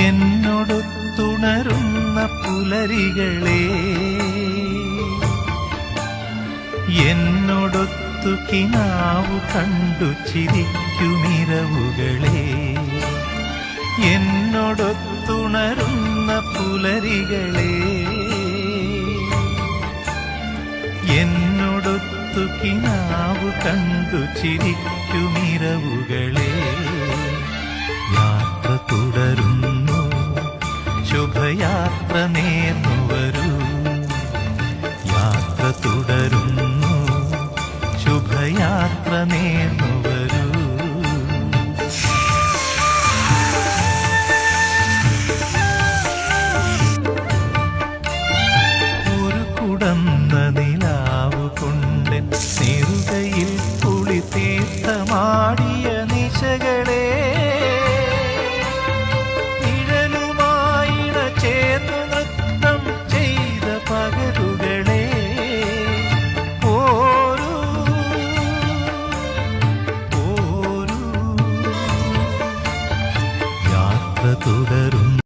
എന്നോടൊത്തുണരുന്ന പുലരികളെ എന്നോടൊത്തു കിനാവു കണ്ടു ചിരിക്കുമിരവുകളെ എന്നോടൊത്തുണരുന്ന പുലരികളെ എന്നോടൊത്തു കിനാവു കണ്ടു ചിരിക്കുമിരവുകളെ ശുഭയാത്ര നേർന്നു വരൂ യാത്ര തുടരുന്നു. ശുഭയാത്ര നേർന്നു വരൂ കുളി തീർത്ഥമാടിയ തുടരും.